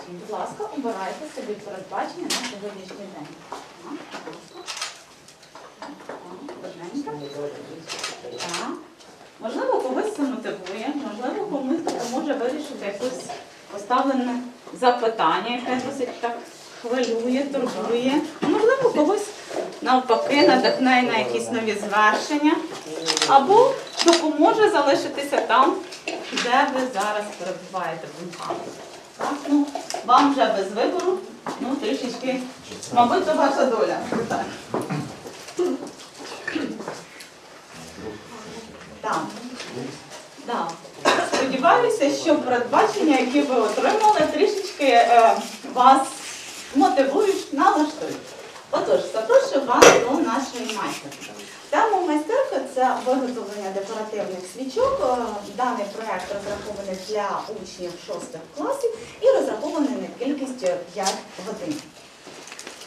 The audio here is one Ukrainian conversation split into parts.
передбачень. Будь ласка, обирайте собі передбачення на сьогоднішній день. Так. Можливо, когось це мотивує, можливо, комусь допоможе вирішити якесь поставлене запитання, яке досить так хвилює, турбує. Можливо, когось навпаки надихне на якісь нові звершення, або допоможе залишитися там, де ви зараз перебуваєте в думками. Так, ну, вам вже без вибору, ну трішечки, мабуть, це ваша доля. Сподіваюся, що передбачення, які ви отримали, трішечки е, вас мотивують, налаштують. Отож, запрошую вас до нашої майстерки. Тема майстерки це виготовлення декоративних свічок. Е, Даний проект розрахований для учнів 6 класів і розрахований на кількість 5 годин.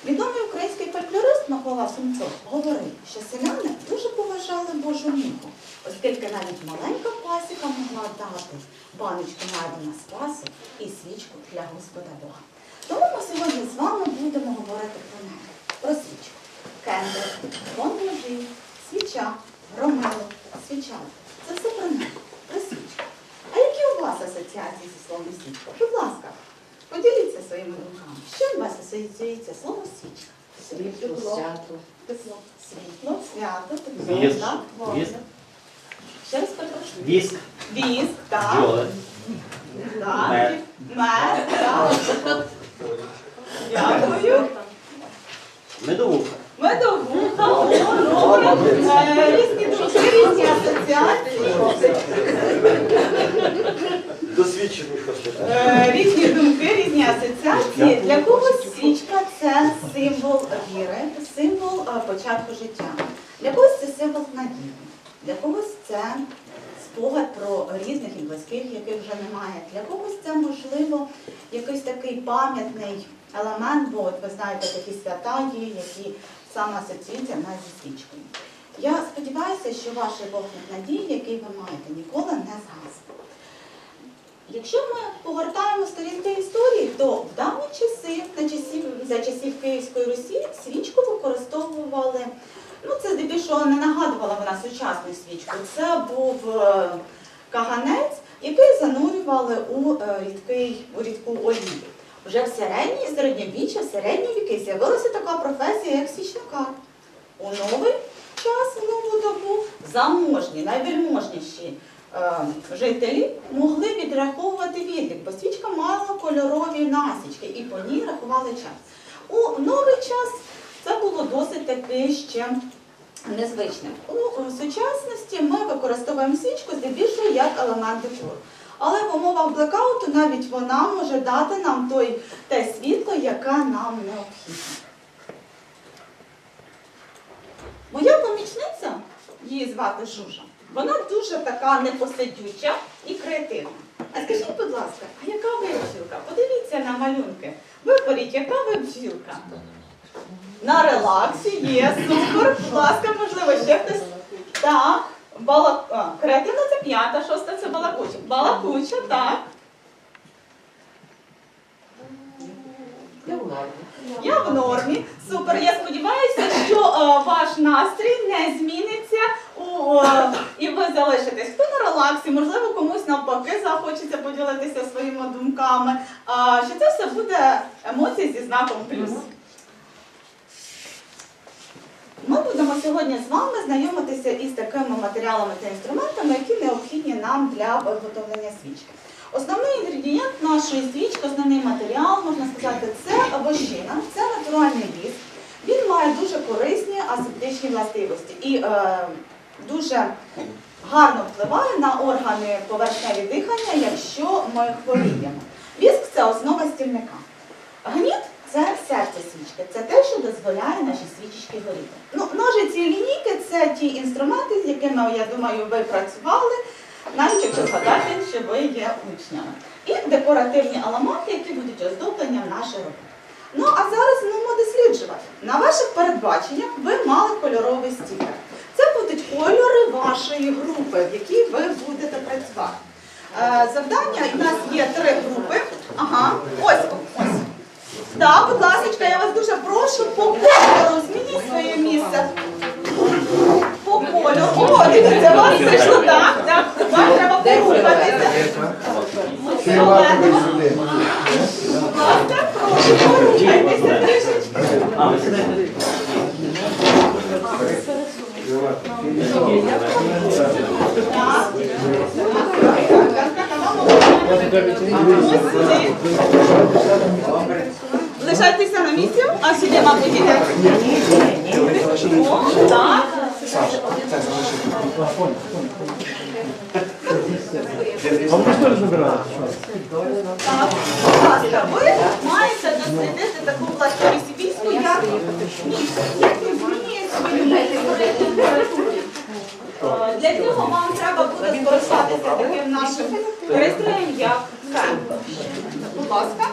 Відомий український фольклорист Микола Сумцов говорив, що селяни дуже поважали Божу міху, оскільки навіть маленька пасіка могла дати баночку меду на спасу і свічку для Господа Бога. Тому ми сьогодні з вами будемо говорити про неї, про свічку. Кендер, фон свіча, громило, свіча. Це все про неї, про свічку. А які у вас асоціації зі словом свічка? Будь ласка, поділіться своїми думками. Що у вас асоціюється слово свічка? Світло, свято. Тепло. Світло, свято, тепло, так, вогонь. Ще раз перепрошую. Віск, Віск, так. Так. Мед. Мед, так. Дякую. медовуха. Медовуха, Різні думки, різні асоціації. Досвідчений хочеш. Е, Різні думки, різні асоціації. Для когось свічка це символ віри, символ е, початку життя. Для когось це символ надії. Для когось це спогад про різних і близьких, яких вже немає. Для когось це можливо якийсь такий пам'ятний елемент, бо от ви знаєте, такі свята є, які саме асоціюються навіть зі свічкою. Я сподіваюся, що ваш вогник надії, який ви маєте, ніколи не згасне. Якщо ми погортаємо сторінки історії, то в давні часи, на часів, за часів Київської Русі, свічку використовували. Ну, це здебільшого не нагадувала вона сучасну свічку. Це був е, каганець, який занурювали у е, рідкий, у рідку олію. Вже в середній середньовіччя, в середні віки з'явилася така професія, як свічникар. У новий час, в нову добу, заможні, найвельможніші е, жителі могли відраховувати відлік, бо свічка мала кольорові насічки і по ній рахували час. У новий час це було досить таки ще незвичним. У сучасності ми використовуємо свічку здебільшого як елемент декору. Але в умовах блекауту навіть вона може дати нам той, те світло, яке нам необхідне. Моя помічниця, її звати Жужа, вона дуже така непосидюча і креативна. А скажіть, будь ласка, а яка ви бджілка? Подивіться на малюнки. Виберіть, яка ви бджілка? На релаксі є, супер. Будь ласка, можливо, ще хтось. Так. Бала... А, креативна це п'ята, шоста це балакуча. Балакуча, так. Я в нормі. Супер. Я сподіваюся, що е, ваш настрій не зміниться у, е, і ви залишитесь. Хто на релаксі, можливо, комусь навпаки захочеться поділитися своїми думками. А, що це все буде емоції зі знаком плюс. Ми будемо сьогодні з вами знайомитися із такими матеріалами та інструментами, які необхідні нам для виготовлення свічки. Основний інгредієнт нашої свічки, основний матеріал, можна сказати, це вощина, це натуральний віск. Він має дуже корисні асептичні властивості і е, дуже гарно впливає на органи поверхневі дихання, якщо ми хворіємо. Віск це основа стільника. Гніт це серце свічки, це те, що дозволяє наші свічечки горіти. Ну, ножиці і лінійки це ті інструменти, з якими, я думаю, ви працювали, навіть якщо згадати, що ви є учнями. І декоративні елементи, які будуть оздобленням нашої роботи. Ну а зараз будемо досліджувати. На ваших передбаченнях ви мали кольоровий стікер. Це будуть кольори вашої групи, в якій ви будете працювати. Е, Завдання у нас є три групи. Ага, ось ось. Так, будь ласка, я вас дуже прошу по кольору змініть своє місце. По кольору. О, дивіться, вас зайшло так, так. Вам треба порухатися. Будь ласка, прошу, порухайтеся трішечки. Так. Ось сюди. Лишайтеся на місці, а сюди, мабуть, йде. О, так. А ви що забирали? Так, ви маєте дослідити таку властивість війську, як місць, як він змінює свою. Е, Для цього вам треба буде скористатися таким нашим пристроєм, як фен. Ласка.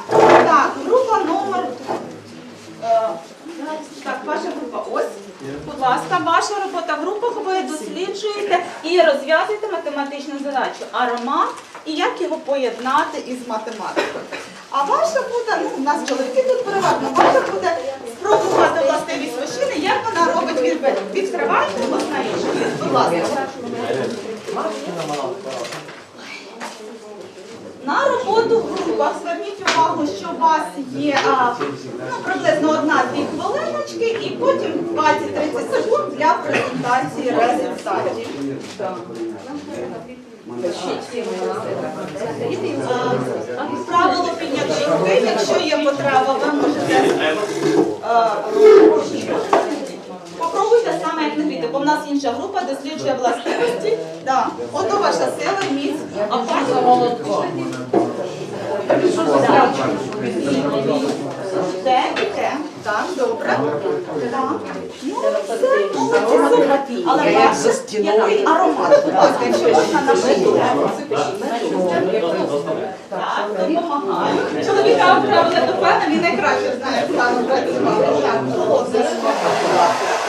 Так, група номер. е, Так, ваша група ось. Будь ласка, ваша робота в групах ви досліджуєте і розв'язуєте математичну задачу аромат і як його поєднати із математикою. А ваша буде, ну у нас чоловіки тут переважно, ваша буде спробувати властивість вощини, як вона робить відбит. Відкривайте власне Будь ласка. На роботу в групах зверніть увагу, що у вас є а, ну, приблизно одна-дві хвилиночки і потім 20-30 секунд для презентації результатів. А, Правило підняти руки, якщо є потреба, ви можете гріти, бо в нас інша група досліджує властивості. Да. Ото ваша сила, міць, а ваша Те і те. Так, добре. Так. Ну, все, молодці, супер. Але ваше який аромат, будь ласка, якщо можна нашити. Так, допомагаю. Чоловіка відправили до пена, він найкраще знає, як працювати. Так,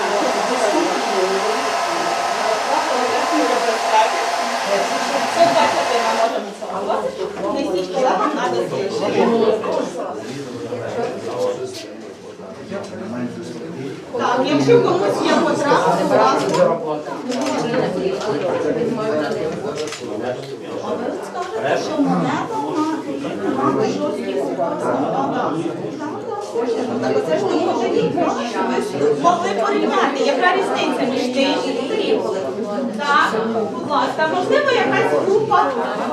молодці. Побачити ми можемо спробувати. Несіть колегам на дослідження. Так, якщо комусь є потреба. А ви скажете, що монета має жорсткі оце ж тому що ви могли порівняти, яка різниця між тим ласка, можливо, якась група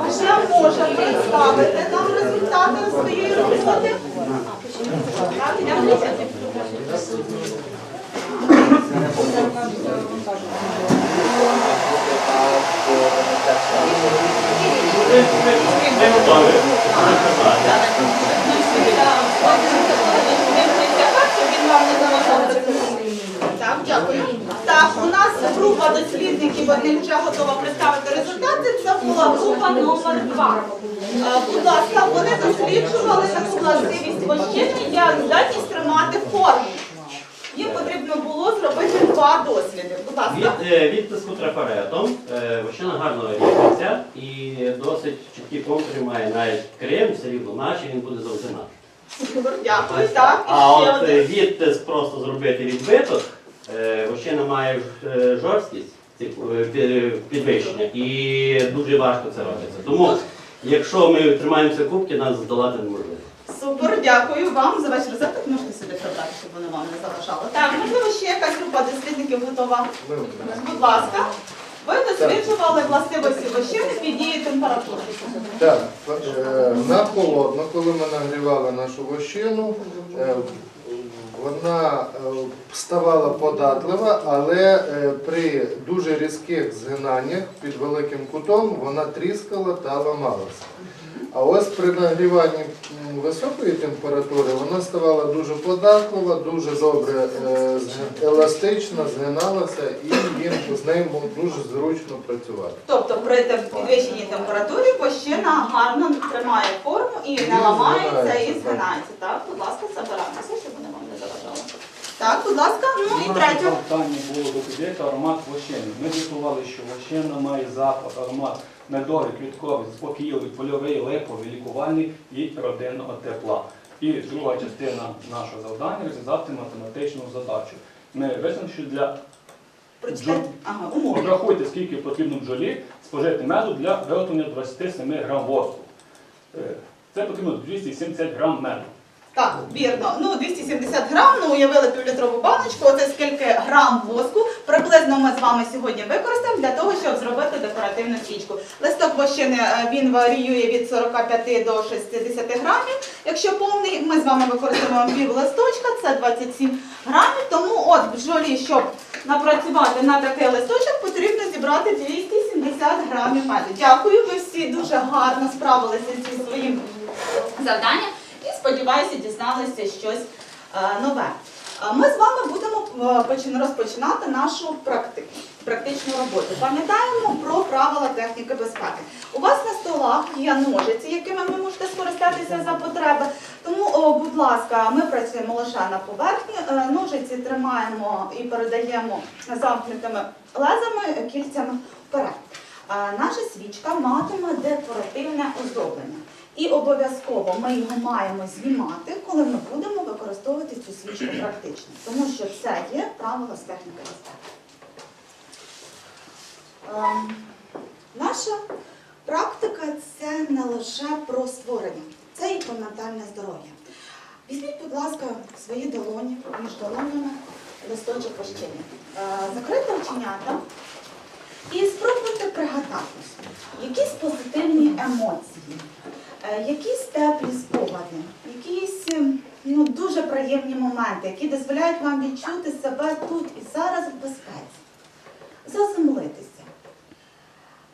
вже може представити нам результати своєї роботи. Йдемо дивитися. Ми готові. Так, дякую. Так, у нас група дослідників, вони вже готова представити результати. Це була група номер 2. Будь ласка, вони досліджували таку властивість вощини, як здатність тримати форму. Їм потрібно було зробити два досліди. Будь ласка. Від е, відтиску трафаретом е, вощина гарно ріжеться і досить чіткі контури має навіть крем, все рівно наче він буде завжди Дякую. Так, А ще от е, один. відтиск просто зробити відбиток, е, вощина має е, жорсткість е, пі- підвищення і дуже важко це робиться. Тому, якщо ми тримаємося кубки, нас здолати неможливо. Супер, дякую вам за ваш результат. Можете сюди прибрати, щоб вони вам не заважали. Так, можливо, ще якась група дослідників готова. Будь ласка. Ви досліджували властивості вощини під дією температури. Так, е, на холодно, коли ми нагрівали нашу вощину, е, вона е, ставала податлива, але е, при дуже різких згинаннях під великим кутом вона тріскала та ламалася. А ось при нагріванні високої температури вона ставала дуже податлива, дуже добре е, еластична, згиналася і з нею було дуже зручно працювати. Тобто при підвищеній температурі вощина гарно тримає форму і не ламається і згинається. Так, будь ласка, забираємося Так, будь ласка, ну і третє. питання було до підійти аромат вощини. Ми з'ясували, що вощина має запах, аромат медовий, квітковий, спокійливий, польовий, липовий, лікувальний і родинного тепла. І друга частина нашого завдання розв'язати математичну задачу. Ми визначили, що для Прочитайте. Ага, умови. Скільки потрібно бджолі спожити меду для виготовлення 27 грам воску. Е, Це потрібно 270 грам меду. Так, вірно. Ну, 270 грам, ну уявили півлітрову баночку, оце скільки грам воску приблизно ми з вами сьогодні використаємо для того, щоб зробити декоративну свічку. Листок вощини е, він варіює від 45 до 60 грамів. Якщо повний, ми з вами використовуємо пів листочка, це 27 грамів. Тому от бджолі, щоб напрацювати на такий листочок, потрібно зібрати 270 грамів меду. Дякую, ви всі дуже гарно справилися зі своїм завданням сподіваюся, дізналися щось е, нове. Е, Ми з вами будемо е, розпочинати нашу практи- практичну роботу. Пам'ятаємо про правила техніки безпеки. У вас на столах є ножиці, якими ви можете скористатися за потреби. Тому, будь ласка, ми працюємо лише на поверхні. Ножиці тримаємо і передаємо замкнутими лезами, кільцями вперед. Наша свічка матиме декоративне оздоблення. І обов'язково ми його маємо знімати, коли ми будемо використовувати цю свічку практично, тому що це є правило з техніки безпеки. Ем, Наша практика це не лише про створення, це і про ментальне здоров'я. Візьміть, будь ласка, свої долоні, між долонями листочок вощини. Е, Закрийте оченята і спробуйте пригадати якісь позитивні емоції, якісь теплі спогади, якісь ем, ну, дуже приємні моменти, які дозволяють вам відчути себе тут і зараз в безпеці, заземлитися.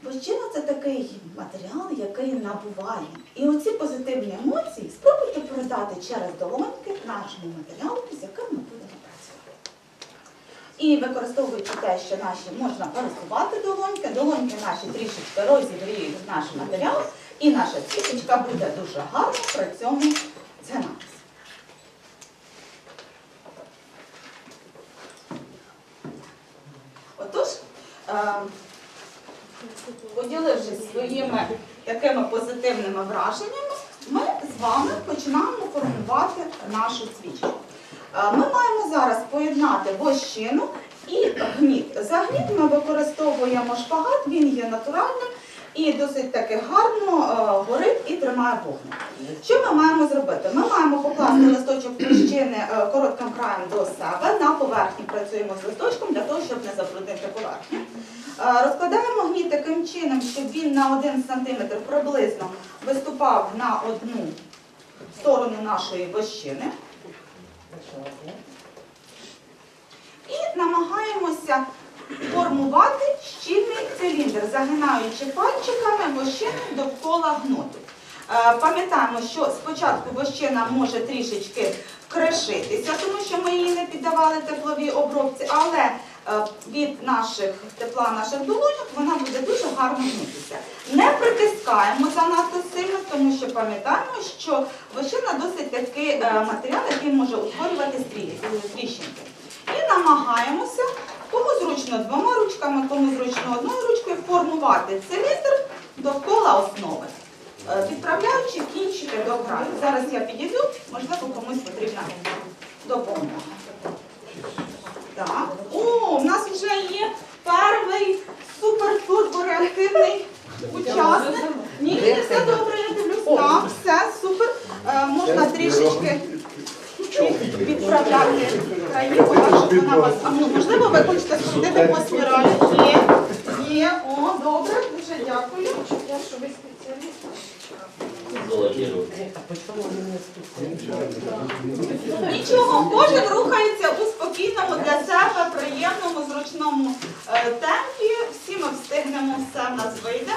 Вощина це такий матеріал, який набуває. І оці позитивні емоції спробуйте передати через долоньки нашому матеріалу, з яким ми будемо працювати. І використовуючи те, що наші можна пересувати долоньки, долоньки наші трішечки розігріють наш матеріал, і наша свічечка буде дуже гарно при цьому згинатися. Отож, е, поділившись своїми такими позитивними враженнями, ми з вами починаємо формувати нашу свічку. Е, Ми маємо зараз поєднати вощину і гніт. За гніт ми використовуємо шпагат, він є натуральним і досить таки гарно е, горить і тримає вогник. Що ми маємо зробити? Ми маємо покласти листочок вощини е, коротким краєм до себе. На поверхні працюємо з листочком для того, щоб не забруднити поверхню. Е, Розкладаємо гніт таким чином, щоб він на 1 см приблизно виступав на одну сторону нашої вощини. І намагаємося формувати щільний циліндр, загинаючи пальчиками вощини довкола гноту. Е, Пам'ятаємо, що спочатку вощина може трішечки кришитися, тому що ми її не піддавали тепловій обробці, але е, від наших тепла наших долоньок вона буде дуже гарно гнутися. Не притискаємо занадто сильно, тому що пам'ятаємо, що вощина досить такий е, матеріал, який може утворювати тріщинки. І намагаємося, кому зручно двома ручками, кому зручно одною ручкою, формувати циліндр довкола основи, е, відправляючи кінчики до краю. Зараз я підійду, можливо, комусь потрібна допомога. Так. О, у нас вже є перший супер-турбореактивний учасник. Ні, ні, все добре, я дивлюсь. Так, все, супер. Е, можна трішечки відправляти краї, щоб вона вас. А можливо, ви хочете сходити по спіралі? Є, є, о, добре, дуже дякую. Я що ви спеціаліст. Нічого, кожен рухається у спокійному для себе, приємному, зручному е, темпі. Всі ми встигнемо, все в нас вийде.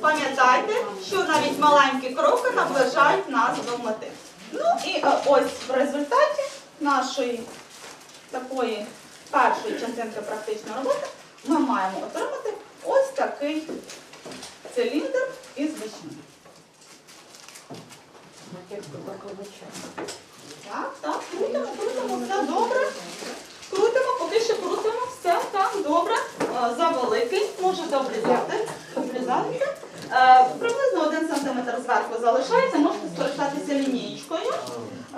Пам'ятайте, що навіть маленькі кроки наближають нас до мети. Ну і е, ось в результаті нашої такої першої частинки практичної роботи ми маємо отримати ось такий циліндр із вишні. Так, так, крутимо, крутимо, все добре. Крутимо, поки що крутимо, все так, добре. Е, Завеликий, можете обрізати. Обрізати. Е, Приблизно один сантиметр зверху залишається, можете скористатися лінієчкою.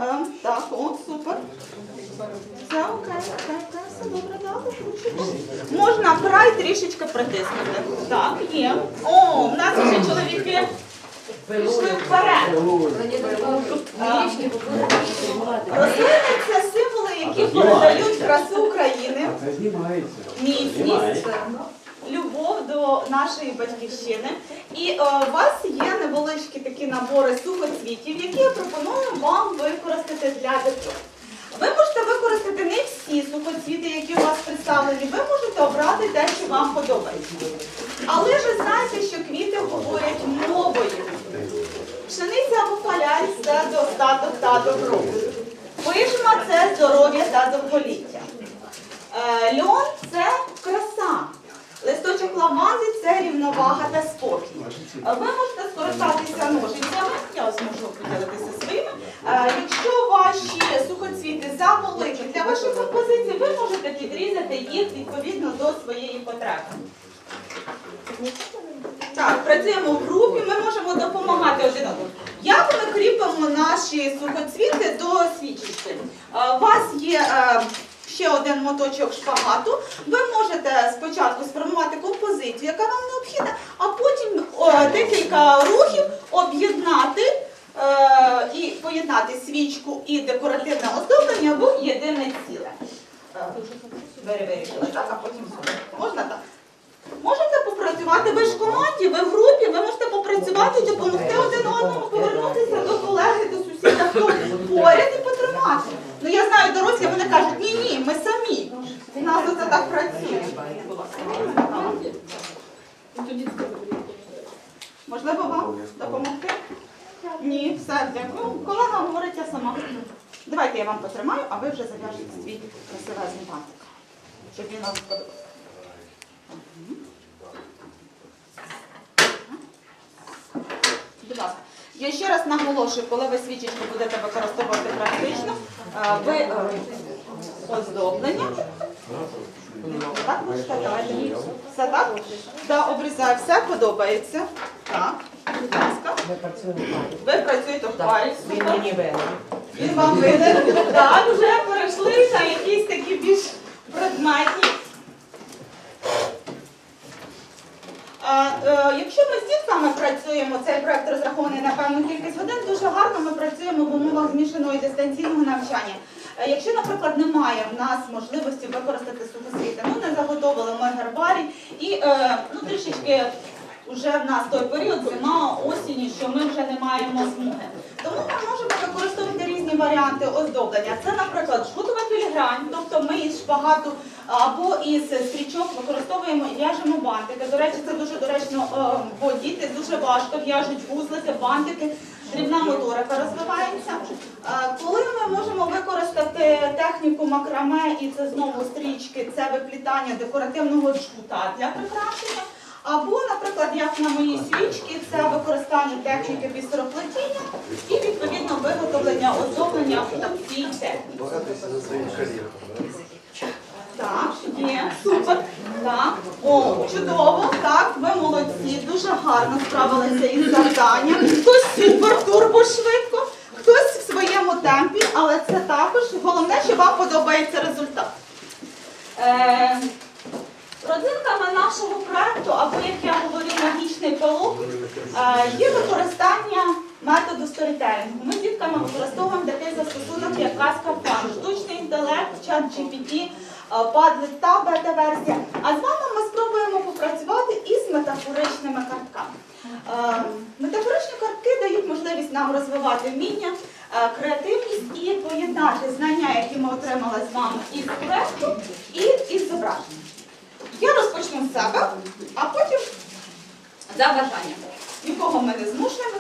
Е, Так, о, супер. Все окей, окей, окей, все добре, далі, крутимо. Можна край трішечки притиснути. Так, є. О, у нас вже чоловіки пішли вперед. Рослини це символи, які передають красу України, міцність, любов до нашої батьківщини. І е, у вас є невеличкі такі набори сухоцвітів, які я пропоную вам використати для декору. Ви можете використати не всі сухоцвіти, які у вас представлені, ви можете обрати те, що вам подобається. Але ж знаєте, що квіти говорять мовою. Пшениця або фалянь це достаток та добро. Пишма це здоров'я та довголіття. Е, льон це краса. Листочок лаванди це рівновага та спокій. Ви можете скористатися ножицями, я ось можу поділитися своїми. Е, Якщо ваші сухоцвіти завеликі для вашої композиції, ви можете підрізати їх відповідно до своєї потреби. Так, працюємо в групі, ми можемо допомагати один одному. Як ми кріпимо наші сухоцвіти до свічечки? Е, У вас є е, ще один моточок шпагату. Ви можете спочатку сформувати композицію, яка вам необхідна, а потім декілька рухів об'єднати і поєднати свічку і декоративне оздоблення в єдине ціле. Е. Можна так? Можете попрацювати, ви ж в команді, ви в групі, ви можете попрацювати, допомогти один одному, повернутися до колеги, до сусіда, хто поряд і потримати. Ну я знаю, дорослі вони кажуть, ні, ні, ми самі. У нас це так працює. Можливо, вам допомогти? Ні. Колега говорить, я сама. Давайте я вам потримаю, а ви вже зав'яжете свій красивезний бантик, щоб він вам сподобався. Будь ласка. Я ще раз наголошую, коли ви свічечку будете використовувати практично, е, ви е, оздоблення. Так, давайте. Все так? Да, обрізаю, все подобається. Так, будь ласка. Ми працюємо. Ви працюєте в парі. Він супер. мені винен. Він вам винен. Так, вже перейшли на якісь такі більш предметні. А, е, якщо ми з дітками працюємо, цей проект розрахований на певну кількість годин, дуже гарно ми працюємо в умовах змішаного і дистанційного навчання. Е, якщо, наприклад, немає в нас можливості використати сухосвіти, ну не заготовили ми гербарій і е, ну, трішечки вже в нас той період, зима, осінь, що ми вже не маємо змоги. Тому ми можемо використовувати різні варіанти оздоблення. Це, наприклад, жгутова філігрань, тобто ми із шпагату або із стрічок використовуємо і в'яжемо бантики. До речі, це дуже доречно, е, бо діти дуже важко в'яжуть вузлики, бантики, дрібна моторика розвивається. Е, Коли ми можемо використати техніку макраме, і це знову стрічки, це виплітання декоративного джгута для прикрашення. Або, наприклад, як на моїй свічці, це використання техніки бісероплетіння і відповідно виготовлення оздоблення в цій техніці. Так, є, супер. Так, о, чудово, так, ви молодці, дуже гарно справилися із завданням. Хтось супер турбо швидко, хтось в своєму темпі, але це також головне, що вам подобається результат. Е, нашого проекту, або як я говорю, магічний пилок, е, є використання методу сторітелінгу. Ми з дітками використовуємо такий застосунок, як казка фан, штучний інтелект, чат GPT, Padlet та бета-версія. А з вами ми спробуємо попрацювати із метафоричними картками. Е, Метафоричні картки дають можливість нам розвивати вміння, е, креативність і поєднати знання, які ми отримали з вами із проекту, і із зображенням. Я розпочну з себе, а потім за бажанням. Нікого ми не змушуємо.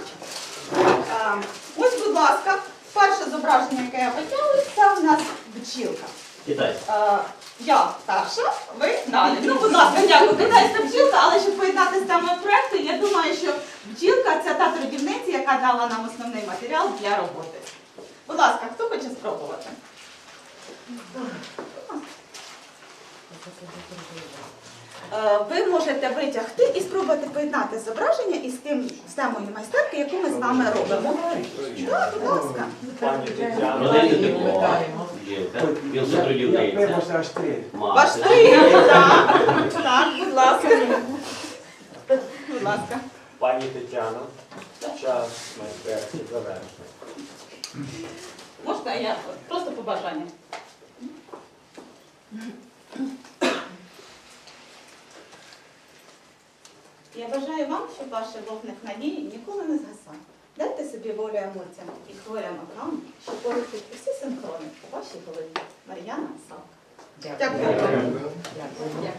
Е, Ось, будь ласка, перше зображення, яке я витягую, це у нас бджілка. Е, Я старша, ви далі. Ну, будь ласка, дякую. Китайська бджілка, але щоб поєднати з темою проекту, я думаю, що бджілка це та трудівниця, яка дала нам основний матеріал для роботи. Будь ласка, хто хоче спробувати? Е, Ви можете витягти і спробувати поєднати зображення із тим з темою майстерки, яку ми з вами робимо. Так, будь ласка. Ваш Мати. так. Так, будь ласка. Будь ласка. Пані Тетяно. Час майстерки завершено. Можна я просто побажання? Я бажаю вам, щоб ваш вогник надії ніколи не згасав. Дайте собі волю емоціям і хвилям окам, щоб порухати усі синхрони у вашій голові. Мар'яна Салка. Дякую. Дякую. Дякую.